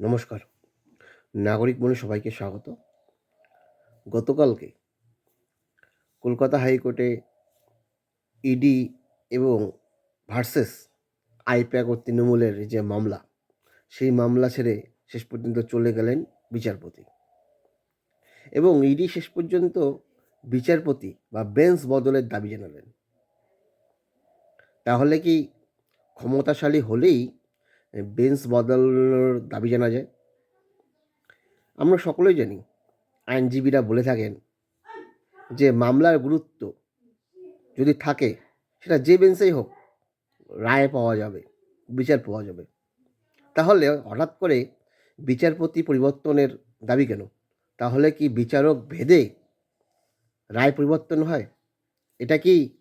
নমস্কার। নাগরিক মনে সবাইকে স্বাগত। গতকালকে কলকাতা হাইকোর্টে ইডি এবং ভার্সেস আইপ্যাক ও তৃণমূলের যে মামলা, সেই মামলা ছেড়ে শেষ পর্যন্ত চলে গেলেন বিচারপতি। এবং ইডি শেষ পর্যন্ত বিচারপতি বা বেঞ্চ বদলের দাবি জানালেন। তাহলে কি ক্ষমতাশালী হলেই বেঞ্চ বদলানোর দাবি জানা যায়। আমরা সকলেই জানি, আইনজীবীরা বলে থাকেন যে মামলার গুরুত্ব যদি থাকে, সেটা যে বেঞ্চেই হোক, রায় পাওয়া যাবে, বিচার পাওয়া যাবে। তাহলে হঠাৎ করে বিচারপতি পরিবর্তনের দাবি কেন? তাহলে কি বিচারক ভেদে রায় পরিবর্তন হয়? এটা কি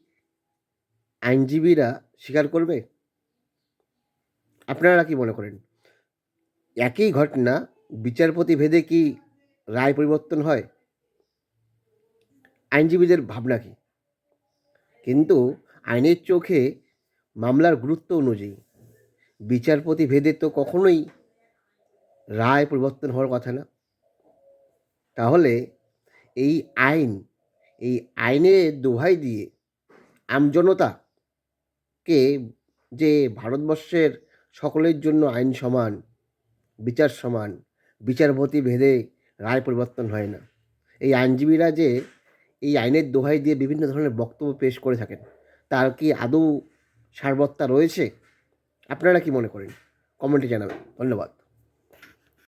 আইনজীবীরা স্বীকার করবে? আপনারা কি মনে করেন? একই ঘটনা বিচারপতি ভেদে কি রায় পরিবর্তন হয়? আইনজীবীদের ভাবনা কি? কিন্তু আইনের চোখে মামলার গুরুত্ব অনুযায়ী বিচারপতি ভেদে তো কখনোই রায় পরিবর্তন হওয়ার কথা না। তাহলে এই আইন, এই আইনের দোহাই দিয়ে আমজনতাকে যে ভারতবর্ষের সকলের জন্য আইন সমান, বিচার সমান, বিচারপতি ভেদে রায় পরিবর্তন হয় না। এই আইনজীবীরা যে এই আইনের দোহাই দিয়ে বিভিন্ন ধরনের বক্তব্য পেশ করে থাকেন, তার কি আদৌ সারবত্তা রয়েছে? আপনারা কি মনে করেন? কমেন্টে জানাবেন। ধন্যবাদ।